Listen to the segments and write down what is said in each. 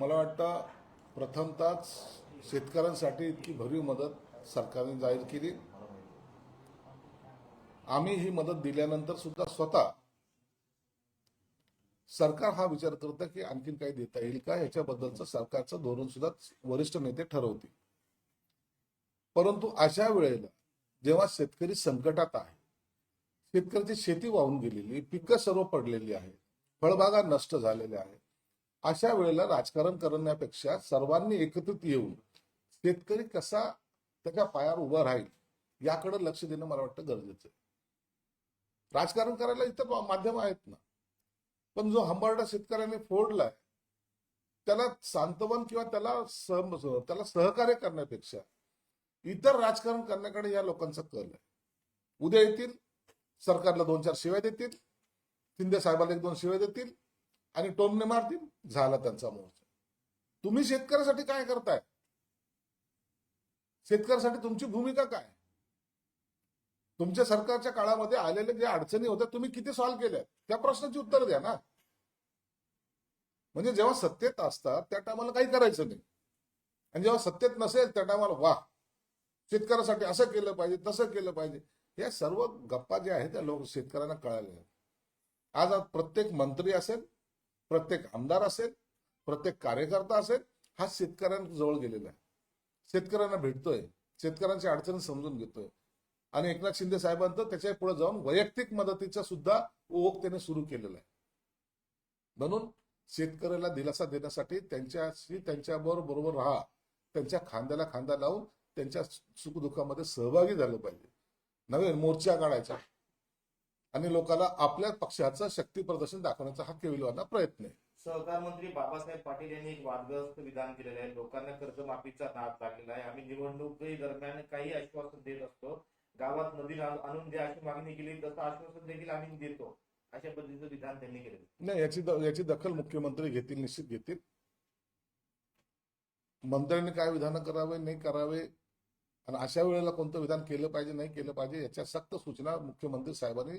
मला वाटतं प्रथमतःच शेतकऱ्यांसाठी इतकी भरीव मदत सरकारने जाहीर केली. आम्ही ही मदत दिल्यानंतर सुद्धा स्वतः सरकार हा विचार करतं की आणखीन काही देता येईल का? याच्याबद्दलचं सरकारचं धोरण सुद्धा वरिष्ठ नेते ठरवतील. परंतु अशा वेळेला जेव्हा शेतकरी संकटात आहे शेतकऱ्याची शेती वाहून गेलेली पिकं सर्व पडलेली आहे फळबागा नष्ट झालेल्या आहेत अशा वेळेला राजकारण करण्यापेक्षा सर्वांनी एकत्रित येऊन शेतकरी कसा त्याच्या पायावर उभा राहील याकडे लक्ष देणं मला वाटतं गरजेचं आहे. राजकारण करायला इतर माध्यम आहेत ना. पण जो हंबरडा शेतकऱ्याने फोडलाय त्याला सांत्वन किंवा त्याला सह त्याला सहकार्य करण्यापेक्षा इतर राजकारण करण्याकडे या लोकांचा कल आहे. उद्या येतील सरकारला दोन चार शिवाय देतील शिंदे साहेबाला एक दोन शिवाय देतील आणि टोमने मारतील? झाला त्यांचा मोर्चा. तुम्ही शेतकऱ्यासाठी काय करताय? शेतकऱ्यासाठी तुमची भूमिका काय? तुमच्या सरकारच्या काळामध्ये आलेल्या ज्या अडचणी होत्या तुम्ही किती सॉल्व्ह केल्या त्या प्रश्नाची उत्तर द्या ना. म्हणजे जेव्हा सत्तेत असतात त्या टायमाला काही करायचं नाही. आणि जेव्हा सत्तेत नसेल त्या टायमाला वा शेतकऱ्यासाठी असं केलं पाहिजे तसं केलं पाहिजे. या सर्व गप्पा ज्या आहेत त्या लोक शेतकऱ्यांना कळाल्या. आहेत आज आज प्रत्येक मंत्री असेल प्रत्येक आमदार असेल प्रत्येक कार्यकर्ता असेल हा शेतकऱ्यांजवळ गेलेला आहे. शेतकऱ्यांना भेटतोय शेतकऱ्यांची अडचणी समजून घेतोय. आणि एकनाथ शिंदे साहेबांचं त्याच्या पुढे जाऊन वैयक्तिक मदतीचा सुद्धा ओघ त्याने सुरू केलेला आहे. म्हणून शेतकऱ्याला दिलासा देण्यासाठी त्यांच्याशी त्यांच्याबरोबर बरोबर राहा. त्यांच्या खांद्याला खांदा लावून त्यांच्या सुखदुःखामध्ये सहभागी झालं पाहिजे. नवीन मोर्चा काढायचा. आणि लोकांना आपल्या पक्षाचं शक्ती प्रदर्शन दाखवण्याचा हा केविलवाना प्रयत्न आहे. सहकार मंत्री बाबासाहेब पाटील यांनी एक वादग्रस्त विधान केलेलं आहे. लोकांना कर्जमाफीचा नाद लागलेला आहे. आम्ही निवडणुकी दरम्यान काही आश्वासन देत असतो. गावात नदी आण- आणून द्या अशी मागणी केली. तसं आश्वासन देखील आम्ही देतो अशा पद्धतीचं विधान त्यांनी केलेलं आहे. नाही याची याची दखल मुख्यमंत्री घेतील निश्चित घेतील. मंत्र्यांनी काय विधान करावे नाही करावे आणि अशा वेळेला कोणतं विधान केलं पाहिजे नाही केलं पाहिजे याच्या सक्त सूचना मुख्यमंत्री साहेबांनी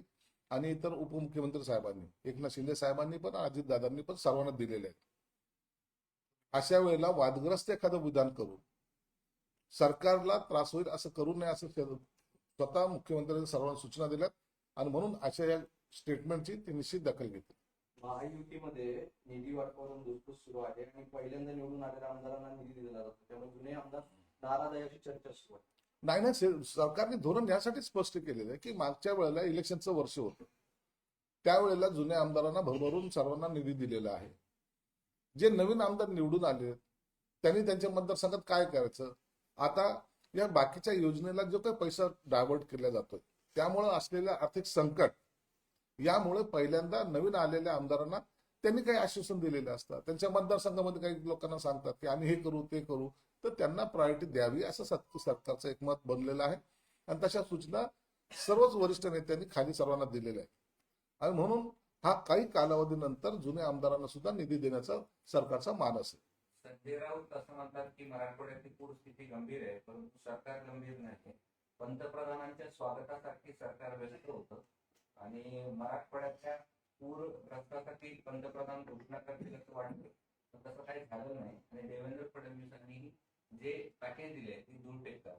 आणि इतर उपमुख्यमंत्री साहेबांनी एकनाथ शिंदे साहेबांनी पण अजितदादांनी पण सर्वांना दिलेले आहेत. अशा वेळेला वादग्रस्त एखादं विधान करून सरकारला त्रास होईल असं करू नये असं स्वतः मुख्यमंत्र्यांनी सर्वांना सूचना दिल्यात आणि म्हणून अशा या स्टेटमेंटची ती निश्चित दखल घेतली. महायुतीमध्ये निधी वाटपावरून दुसपूस सुरू आहे आणि पहिल्यांदा निवडून आलेल्या आमदारांना निधी दिला जातो. त्यामुळे जुने आमदार नाराज आहे अशी चर्चा सुरू आहे. नाही नाही सरकारने धोरण यासाठी स्पष्ट केलेलं आहे की मागच्या वेळेला इलेक्शनचं वर्ष होतं. त्यावेळेला जुन्या आमदारांना भरभरून सर्वांना निधी दिलेला आहे. जे नवीन आमदार निवडून आले त्यांनी त्यांच्या मतदारसंघात काय करायचं? आता या बाकीच्या योजनेला जो काही पैसा डायव्हर्ट केला जातोय त्यामुळे असलेलं आर्थिक संकट यामुळे पहिल्यांदा नवीन आलेल्या आमदारांना त्यांनी काही आश्वासन दिलेले असतात त्यांच्या मतदारसंघामध्ये काही लोकांना सांगतात की आम्ही हे करू ते करू. तर त्यांना प्रायोरिटी द्यावी असं सरकारचं एक मत बनलेलं आहे. आणि तशा सूचना सर्वच वरिष्ठ नेत्यांनी खाली सर्वांना दिलेल्या आहेत. आणि म्हणून हा काही कालावधीनंतर जुन्या आमदारांना सुद्धा निधी देण्याचा सरकारचा मानस आहे. संजय राऊत असं म्हणतात की मराठवाड्याची पूरस्थिती गंभीर आहे परंतु सरकार गंभीर नाही. पंतप्रधानांच्या स्वागतासाठी सरकार व्यस्त होतं. आणि मराठवाड्यातल्या पूरग्रस्तासाठी पंतप्रधान घोषणा करतील असं वाटतं. पण तसं काही झालं नाही. आणि देवेंद्र फडणवीसांनीही जे पॅकेज दिले ते दूर टेकतात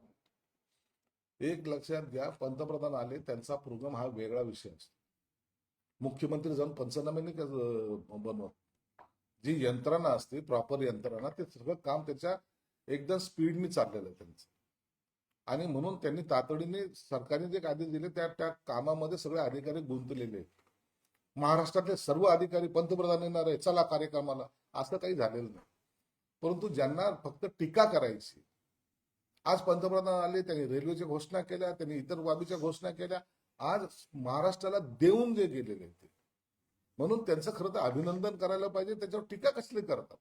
एक लक्षात घ्या पंतप्रधान आले त्यांचा प्रोग्राम हा वेगळा विषय असतो. मुख्यमंत्री जाऊन पंचनाम्याने बनवत जी यंत्रणा असते प्रॉपर यंत्रणा ते सगळं काम त्याच्या एकदम स्पीडने चाललेलं आहे त्यांचं. आणि म्हणून त्यांनी तातडीने सरकारने जे आदेश दिले त्या त्या कामामध्ये सगळे अधिकारी गुंतलेले आहेत. महाराष्ट्रातले सर्व अधिकारी पंतप्रधान येणार आहे चला कार्यक्रमाला. असं काही झालेलं नाही. परंतु ज्यांना फक्त टीका करायची आज पंतप्रधान आले त्यांनी रेल्वेच्या घोषणा केल्या त्यांनी इतर बाबीच्या घोषणा केल्या आज महाराष्ट्राला देऊन जे गेलेले ते. म्हणून त्यांचं खरं तर अभिनंदन करायला पाहिजे त्याच्यावर टीका कसली करतात?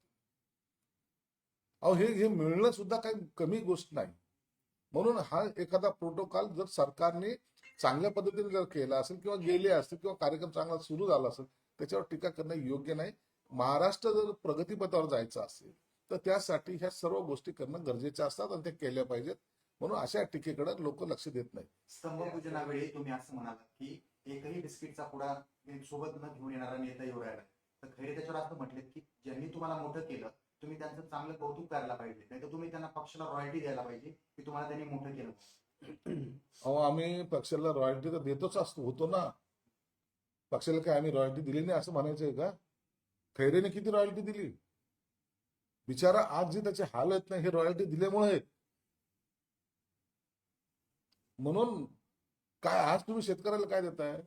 अहो हे हे मिळणं सुद्धा काही कमी गोष्ट नाही. म्हणून हा एखादा प्रोटोकॉल जर सरकारने चांगल्या पद्धतीने जर केला असेल किंवा गेले असतील किंवा कार्यक्रम चांगला सुरू झाला असेल त्याच्यावर टीका करणं योग्य नाही. महाराष्ट्र जर प्रगतीपथावर जायचं असेल तर त्यासाठी ह्या सर्व गोष्टी करणं गरजेच्या असतात आणि ते केल्या पाहिजेत. म्हणून अशा टीकेकडे लोक लक्ष देत नाही स्तंभपूजनावेळी तुम्ही असं म्हणालात की एकही बिस्किटचा पुडा सोबत न घेऊन येणारा नेता येऊ राहिला. तर खैरे त्याच्यावर असं म्हटलेत की ज्यांनी तुम्हाला मोठं केलं तुम्ही त्यांचं चांगलं कौतुक करायला पाहिजे. नाही तर तुम्ही त्यांना पक्षाला रॉयल्टी द्यायला पाहिजे की तुम्हाला त्यांनी मोठं केलं. अहो आम्ही पक्षाला रॉयल्टी तर देतोच असतो होतो ना. पक्षाला काय आम्ही रॉयल्टी दिली नाही असं म्हणायचंय का? खैरेने किती रॉयल्टी दिली? बिचारा आज जे त्याचे हाल आहेत ना हे रॉयल्टी दिल्यामुळे. म्हणून काय आज तुम्ही शेतकऱ्याला काय देताय?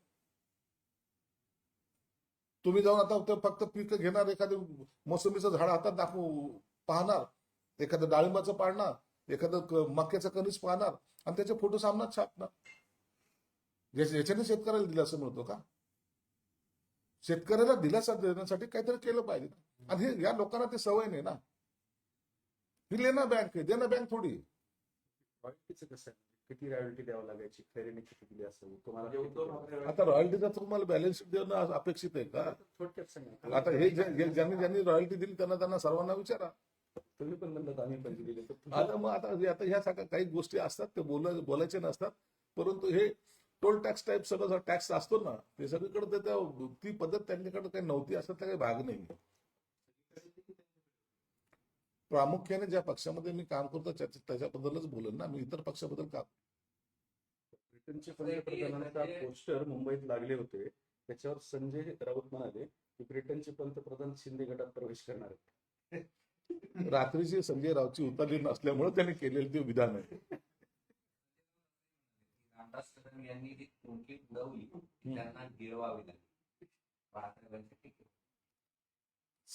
तुम्ही जाऊन आता ते फक्त पीक घेणार एखादं मोसंबीचं झाड हातात दाखवू पाहणार. एखादं डाळिंबाचं पाडणार एखादं मक्याचं कणीस पाहणार आणि त्याचे फोटो सामनात छापणार. याच्याने शेतकऱ्याला दिलासा मिळतो का? शेतकऱ्याला दिलासा देण्यासाठी काहीतरी केलं पाहिजे. आणि हे या लोकांना ते सवय नाही ना. ही लेना बँक आहे देना बँक थोडी. रॉयल्टीचं कसं आहे? किती रॉयल्टी द्यावं लागायची? खैरेने किती दिली असेल? तुम्हाला म्हणजे किती उद्धव दिली? ठाकरे आता रॉयल्टीचा तुम्हाला बॅलन्स शीट देणं आज अपेक्षित आहे का? थोडक्यात सांगा आता हे जे- ज्यांनी ज्यांनी रॉयल्टी दिली त्यांना त्यांना सर्वांना विचारा. तुम्ही पण म्हणलं आम्ही पण दिलेले तर आता मग आता हे- आता ह्या सगळ्या काही गोष्टी असतात ते बोल बोलायचे नसतात. परंतु हे टोल टॅक्स टाईप सगळं टॅक्स असतो ना ते सगळीकडे ते त्या- ती पद्धत त्यांच्याकडे काही नव्हती असं काही भाग नाही. प्रामुख्याने ज्या पक्षामध्ये मी काम करतो त्याच्या- त्याच्याबद्दलच बोलेन ना. मी इतर पक्षाबद्दल काम ब्रिटनचे पंतप्रधानांचा पोस्टर मुंबईत लागले होते. त्याच्यावर संजय राऊत म्हणाले की ब्रिटनचे पंतप्रधान शिंदे गटात प्रवेश करणार आहेत. रात्रीची संजय रावची उतरली नसल्यामुळे त्यांनी केलेलं ते विधान आहे. रामदास कदम यांनी ती उडवली त्यांना गिळवावी लागली.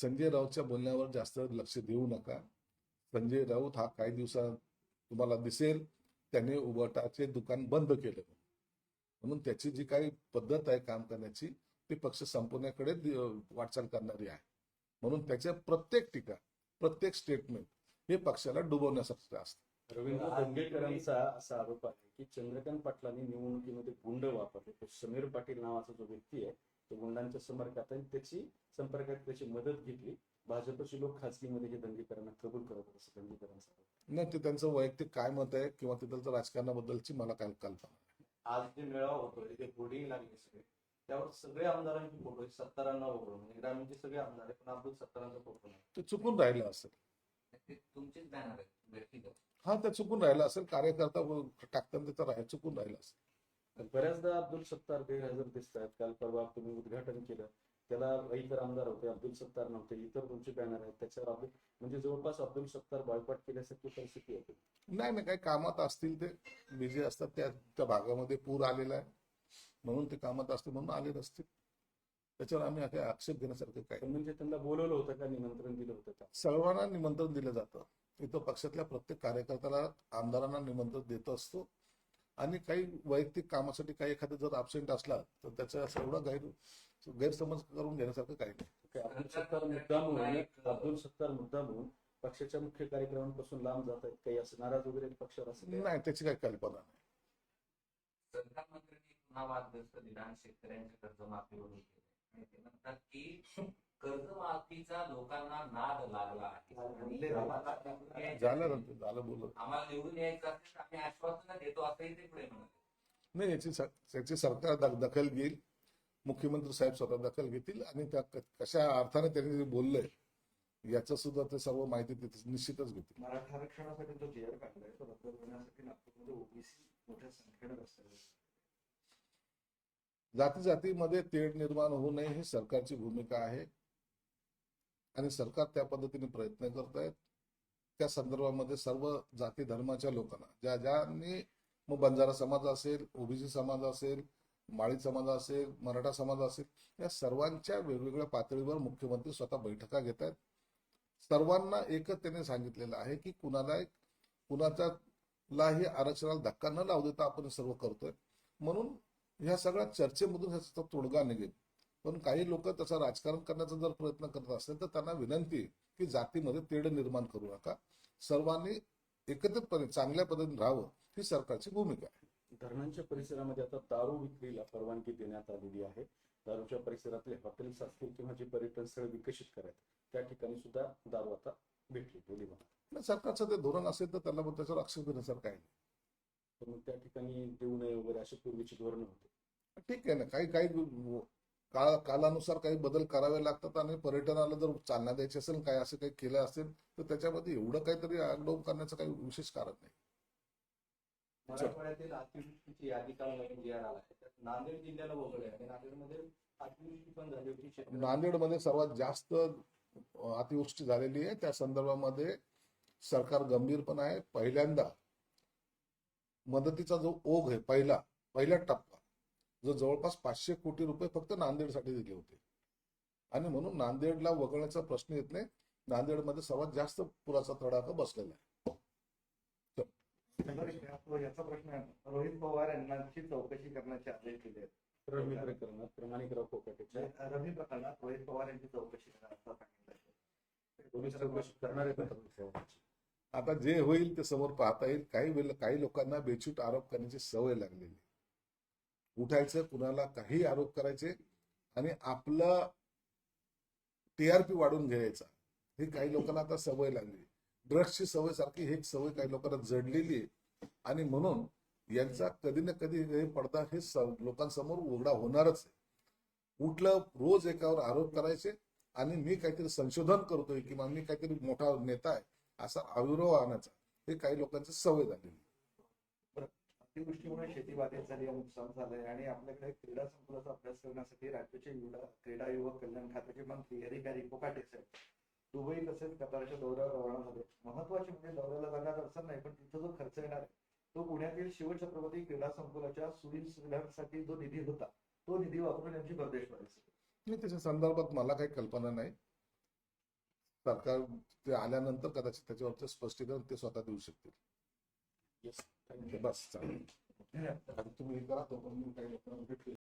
संजय राऊतच्या बोलण्यावर जास्त लक्ष देऊ नका. संजय राऊत हा काही दिवसात तुम्हाला दिसेल त्याने उबटाचे दुकान बंद केलं. म्हणून त्याची जी काही पद्धत आहे काम करण्याची ती पक्ष संपवण्याकडे वाटचाल करणारी आहे. म्हणून त्याच्या प्रत्येक टीका प्रत्येक स्टेटमेंट हे पक्षाला डुबवण्यासाठी असतं. रवींद्र दंगेकरांचा असा आरोप आहे की चंद्रकांत पाटलांनी निवडणुकीमध्ये गुंड वापरले. समीर पाटील नावाचा जो व्यक्ती आहे तो गुंडांच्या संपर्कात आहे. त्याची संपर्कात त्याची मदत घेतली. भाजपचे लोक खासगीमध्ये हे दंगेकरांना कबूल करत असं आहे. नाही ते त्यांचं वैयक्तिक काय मत आहे किंवा तिथलचं राजकारणाबद्दलची मला काय कल्पना. आज जे मेळावा होतो तिथे होर्डिंग लागले सगळे त्यावर सगळे आमदारांचे फोटो आहेत. सत्तारांना वगळून. म्हणजे ग्रामीणचे सगळे आमदार आहेत पण अब्दुल सत्तारांचा फोटो नाही. ते चुकून राहिलं असेल. तुमचेच बॅनर आहेत व्यक्तिगत. हा ते चुकून राहिलं असेल. कार्यकर्ता टाकताना ते तर राह- चुकून राहिलं असेल. तर बऱ्याचदा अब्दुल सत्तार गैरहजर दिसत आहेत काल परवा तुम्ही उद्घाटन केलं. त्याला इतर आमदार होते अब्दुल सत्तार नव्हते. इतर तुमचे बॅनर आहेत. त्याच्यावर अब्दुल म्हणजे जवळपास अब्दुल सत्तार बॉयकॉट केल्यासारखी परिस्थिती होती. नाही नाही काही कामात असतील ते बिझी असतात. त्या त्या भागामध्ये पूर आलेला आहे. म्हणून ते कामात असतील म्हणून आले नसतील. त्याच्यावर आम्ही काही आक्षेप घेण्यासारखं काय म्हणजे त्यांना बोलवलं होतं का? निमंत्रण दिलं होतं का? सर्वांना निमंत्रण दिलं जातं. इथं पक्षातल्या प्रत्येक कार्यकर्त्याला आमदारांना निमंत्रण देत असतो. आणि काही वैयक्तिक कामासाठी काही एखादा जर अब्सेंट असला तर त्याचा असं एवढा गैर गैरसमज करून घेण्यासारखं काही नाही. काय अब्दुल सत्तार मुद्दा म्हणून अब्दुल सत्तार मुद्दा म्हणून पक्षाच्या मुख्य कार्यक्रमांपासून लांब जात आहेत काही असं नाराज वगैरे पक्षावर असं काही? नाही त्याची काही कल्पना नाही. प्रधानमंत्र्यांनी पुन्हा वादग्रस्त विधान शेतकऱ्यांच्या कर्जमाफीवरून केले आणि ते म्हणतात की कर्जमाफीचा लोकांना नाद लागला. आहे झालं झालं बोलत आम्हाला निवडून यायचं असेल तर आम्ही आश्वासन देतो असंही ते पुढे म्हणाले नाही याची स- याची सरकार दखल घेईल. मुख्यमंत्री साहेब स्वतः दखल घेतील आणि त्या कशा अर्थाने त्यांनी जे बोललंय याचं सुद्धा ते सर्व माहिती तिथे निश्चितच घेतील. मराठा आरक्षणासाठी जो जी आर काढलाय तो रद्द करण्यासाठी नागपूरमध्ये ओबीसी मोठ्या संख्येने. जाती जातीमध्ये तेढ निर्माण होऊ नये ही सरकारची भूमिका आहे. आणि सरकार त्या पद्धतीने प्रयत्न करत आहेत त्या संदर्भामध्ये सर्व जाती धर्माच्या लोकांना ज्या ज्यांनी मग बंजारा समाज असेल ओबीसी समाज असेल माळी समाज असेल मराठा समाज असेल या सर्वांच्या वेगवेगळ्या पातळीवर मुख्यमंत्री स्वतः बैठका घेत आहेत सर्वांना एकच त्यांनी सांगितलेलं आहे की कुणाला कुणाच्यालाही आरक्षणाला धक्का न लावू देता आपण सर्व करतोय. म्हणून ह्या सगळ्या चर्चेमधून ह्याचा तोडगा निघेल. पण काही लोक त्याचं राजकारण करण्याचा जर प्रयत्न करत असेल तर त्यांना विनंती की जातीमध्ये तेढ निर्माण करू नका. सर्वांनी एकत्रितपणे चांगल्या पद्धतीने राहावं ही सरकारची भूमिका आहे. धरणांच्या परिसरामध्ये आता दारू विक्रीला परवानगी देण्यात आलेली आहे. दारूच्या परिसरातले हॉटेल्स असतील किंवा जे पर्यटन स्थळ विकसित करायचे त्या ठिकाणी सुद्धा दारू आता भेटली आणि सरकारचं ते धोरण असेल तर त्याला मग त्याच्यावर आक्षेप घेण्यासारखं तर मग त्या ठिकाणी देऊ नये वगैरे अशी पूर्वीची धोरणं होती. ठीक आहे ना काही काही काळ कालानुसार काही बदल करावे लागतात आणि पर्यटनाला जर चालना द्यायची असेल काय असं काही केलं असेल तर त्याच्यामध्ये एवढं काहीतरी आगडोम करण्याचं काही विशेष कारण नाही. मराठवाड्यातील अतिवृष्टीची यादी काल नवीन जी आर आला आहे. त्यात नांदेड जिल्ह्याला वगळले आणि नांदेडमध्ये अतिवृष्टी पण झाली होती. शेतकऱ्यांना नांदेडमध्ये सर्वात जास्त अतिवृष्टी झालेली आहे. त्या संदर्भामध्ये सरकार गंभीर पण आहे. पहिल्यांदा मदतीचा जो ओघ आहे पहिला पहिला टप्पा जो जवळपास पाचशे कोटी रुपये फक्त नांदेडसाठी दिले होते. आणि म्हणून नांदेडला वगळण्याचा प्रश्न येत नाही. नांदेडमध्ये सर्वात जास्त पुराचा तडाखा बसलेला आहे. याचा प्रश्न आहे. रोहित पवार यांची चौकशी करण्याचे आदेश दिले आहेत. रवी प्रकरणात प्रमाणिकराव कोकाटेच्या रवी प्रकरणात रोहित पवार यांची चौकशी सांगितलं करणार आता जे होईल ते समोर पाहता येईल. काही वेळेला काही लोकांना बेछूट आरोप करण्याची सवय लागलेली. उठायचं कुणाला काही आरोप करायचे आणि आपलं टीआरपी वाढून घ्यायचा. हे काही लोकांना आता सवय लागली. ड्रग्सची सवय सारखी ही सवय काही लोकांना जडलेली आहे. आणि म्हणून यांचा कधी ना कधी हे पडदा हे लोकांसमोर उघडा होणारच आहे. उठलं रोज एकावर आरोप करायचे आणि मी काहीतरी संशोधन करतोय किंवा मी काहीतरी मोठा नेता आहे असा आविर्भाव आणायचा. हे काही लोकांची सवय झालेली अतिवृष्टीमुळे शेती बाधित झाली आहे, नुकसान झालंय आणि आपल्याकडे क्रीडा संकुलाचा अभ्यास करण्यासाठी राज्याचे युवा क्रीडा युवक कल्याण खात्याचे मंत्री अधिकारी कोकाटे साहेब दुबई तसेच कतारच्या दौऱ्यावर रवाना झाले. महत्त्वाचे म्हणजे दौऱ्याला जाण्यात अडचण नाही पण तिथं जो खर्च येणार तो पुण्यातील शिवछत्रपती क्रीडा संकुलाच्या सुविध सुविधांसाठी जो निधी होता तो निधी वापरून यांची परदेश आणि त्याच्या संदर्भात मला काही कल्पना नाही. सरकार ते आल्यानंतर कदाचित त्याच्यावरचं स्पष्टीकरण ते स्वतः देऊ शकतील. Yes. बस चालेल आणि तुम्ही हे करा